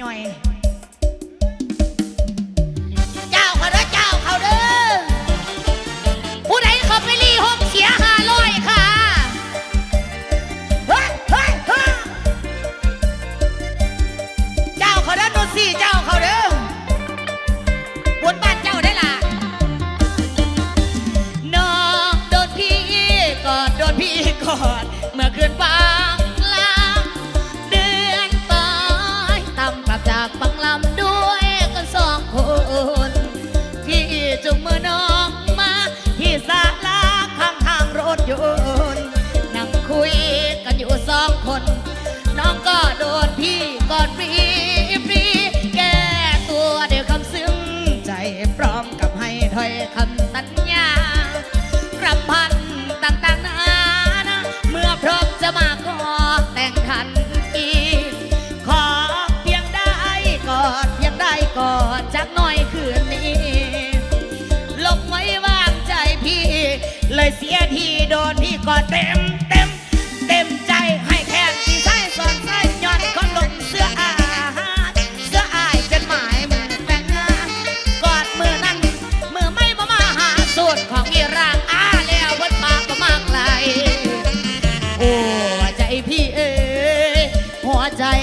annoying. what I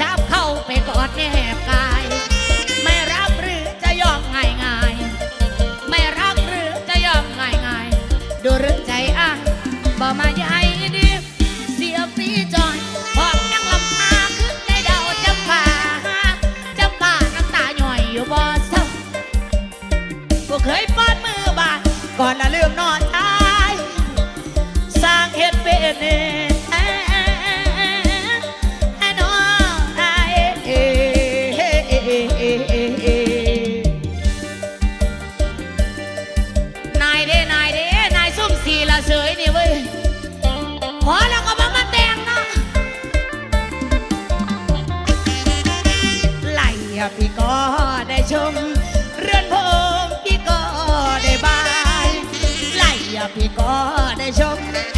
จับเข้าไปกอดแนบกา พี่ก็ได้ชม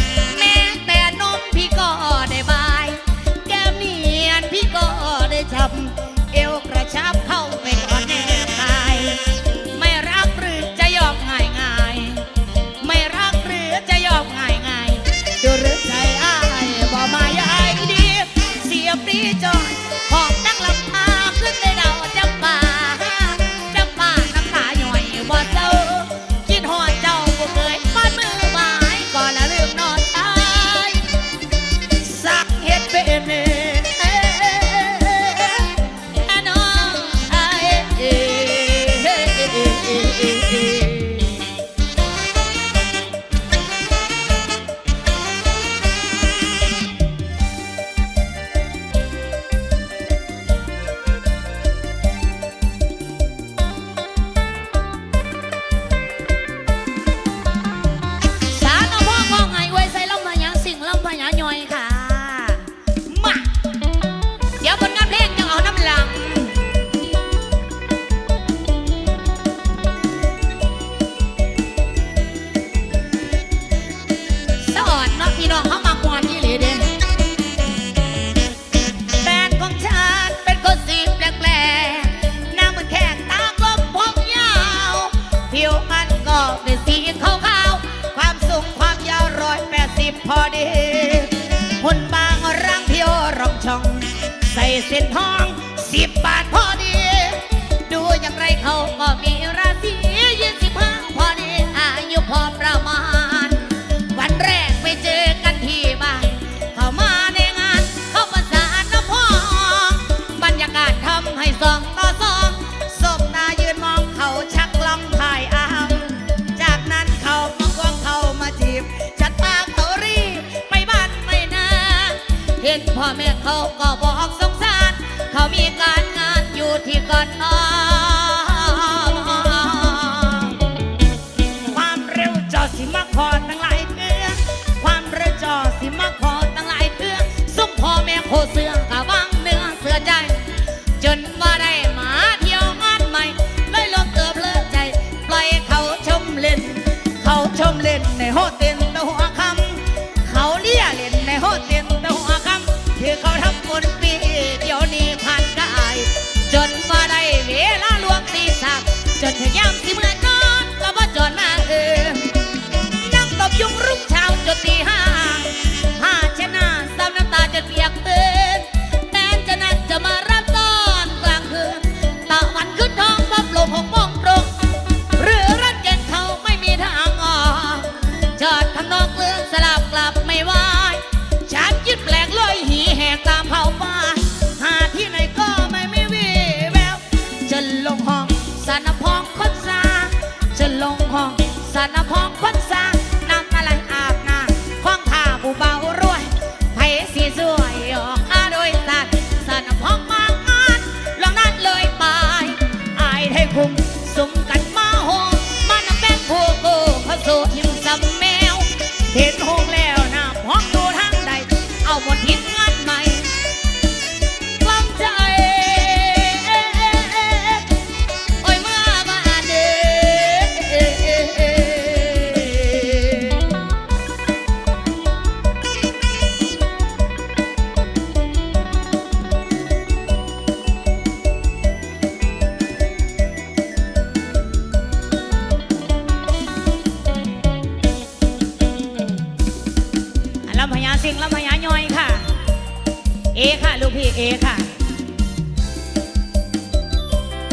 เส้นทองสิบบาทพอดี ดูอย่างไรเขาก็มีราศียี่สิบห้าพอดี อายุพอประมาณ วันแรกไปเจอกันที่บ้านเขามาในงาน เขาประสานน้ำพองบรรยากาศทำให้สองต่อสองสบตายืนมองเขาชักล้องถ่ายอาจากนั้นเขามองควงเขามาจีบชัดตาเขารีบไปบ้านไม่นาเห็นพ่อแม่เขาก็ got on. just and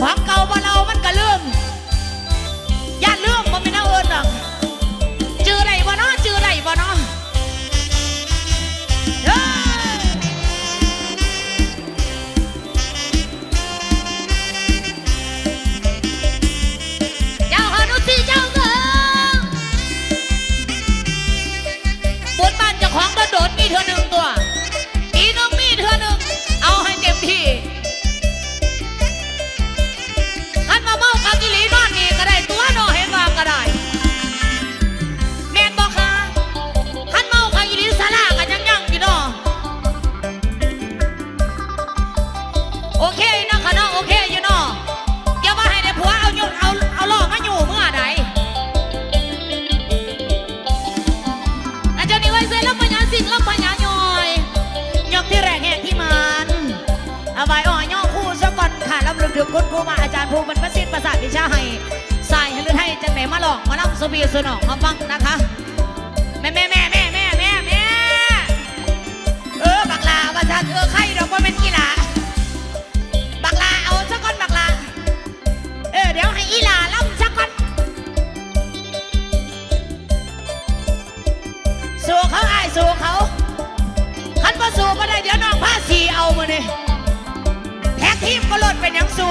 ของเก่าบ่เรามันก็ลืม โอเคเนาะคะเนาะโอเคอยู่เนาะอย่าว่าให้ได้ผัวเอายุ่งเอาเอาหล่อมาอยู่เมื่อใดอาจารย์นี่ไว้เสร็จแล้วปัญญาสิงแล้วปัญญาย่อยยกที่แรงแห่งที่มันเอาไว้อ่อยย่อคู่สะกอนค่ะรับรึกถึงคุณครูมาอาจารย์ภูมิมันประสิทธิ์ประสาทิชาให้สายห้ลือให้จันเหนมาหลอกมาล่ำสบีสนองมาฟังนะคะแม่แม่แม่แม่แม่แม่แม่เออบักลาว่าฉันเออไข่ดอกว่าเป็นกีฬา อีหลาลำสักคนสู้เขาอาสู่เขาขันบ่สู่บ่ได้เดี๋ยวน้องผ้าสีเอามาเนี่ยแท็กทีมก็ลดเป็นยังสู่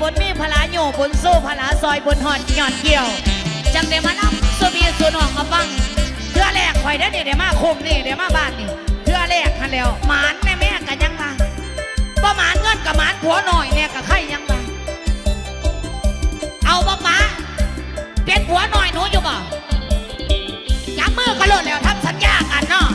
บนมีพลาโยบนโซ่พลาซอยบนหอดหยอดเกี่ยว จังเดมานำสบีสุนองมาฟังเพื่อแลกข่อยได้เนี่ยวเดี๋ยวมาคมนี่เดี๋ยวมาบ้านนี่เพื่อแลกฮันแล้วหมานแม่แม่กันยังไงประมาณเงินกับหมานผัวหน่อยเนี่ยกับไข่ยังไาเอาป้าป้าเป็นผัวหน่อยหนูอยู่บ่จับมือกันเลยแล้วทำสัญญากันเนาะ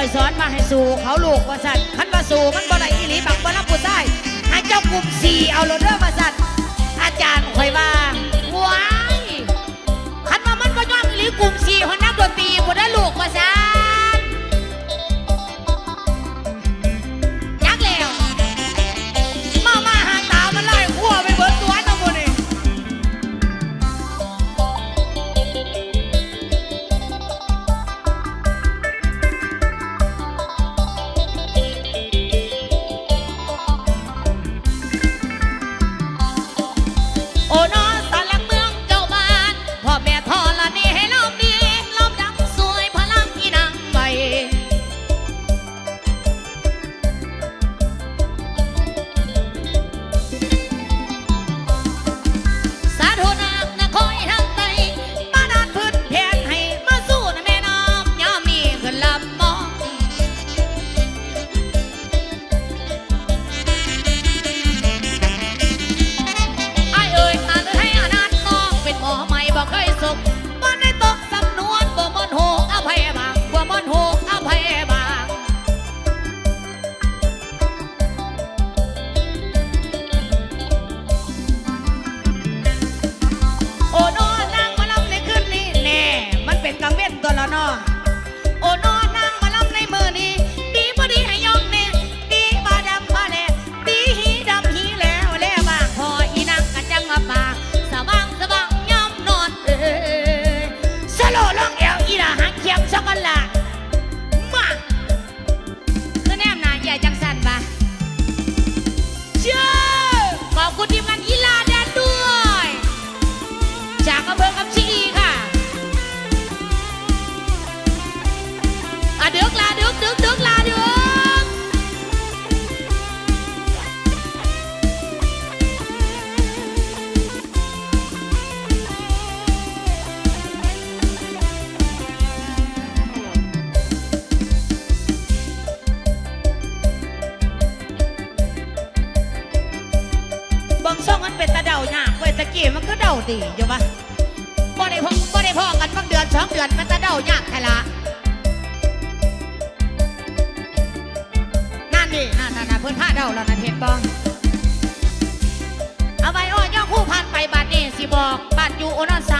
อยสอนมาให้สู่เขาลูกว่าสัตขันว่าสู่มันบ่ได้อีหลีบักบ่รับผู้ใต้ให้เจ้ากลุ่มสี่เอาโรเดอร์มาสัตอาจารย์คอยว่าว้ายขันมามันก็ยอมอีหลีกลุ่มสี่คนนักดนตรีบ่ได้ลูกว่าสัต ดีอยู่ปะบ่ได้พ่อบ่ได้พ่อกันบางเดือนสองเดือนมันจะเดายากแค่ละนั่นนี่นั่นนั่นเพื่อนผ้าเดาแล้วนั่นเห็นบ้เอาไว้อ้อย่องคู่พันไปบ้านนี่สิบอกบ้านอยู่โอนันซา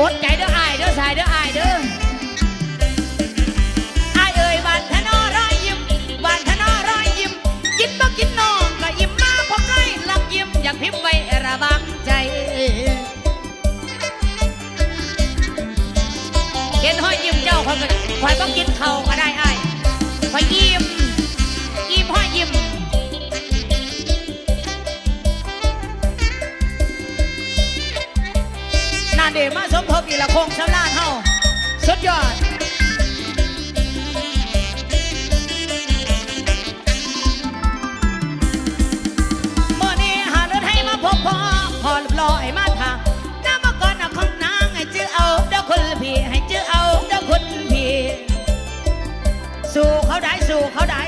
อดใจเด้ออายเด้อสายเด้ออายเด้ออเอ่ยันทนอร้อยยิมวันทนอร้อยยิมกินบ่กินนองก็ยิ้มมาพบไรลองยิมอยากพิมพ์ไว้ระบังใจเห็นห้อยยิมเจ้าคนก็คอยกินเขาก็ได้อายคอยยิ้มยิ้มห้อยยิ้มนาเดมา นี่ละคงชำนาญเฮาสุดยอดเมื่อนี้หาเลือดให้มาพบพอพอรูปหล่อให้มาทางน้ำมาก่อนนะของนางให้เจ้อเอาเด้อคนพี่ให้เจ้อเอาเด้อคนพี่ สู่เขาได้สู่เขาได้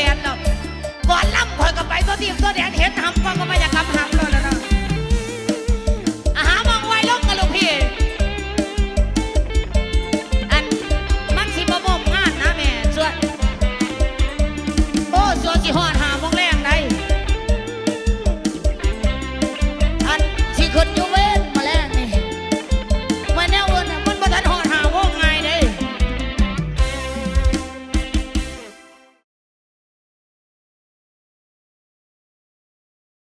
แดนเนาะก่อนล่ำคอยกับไปตัวดีตัวแดนเห็นทำก็ก็ไม่อยากกำหั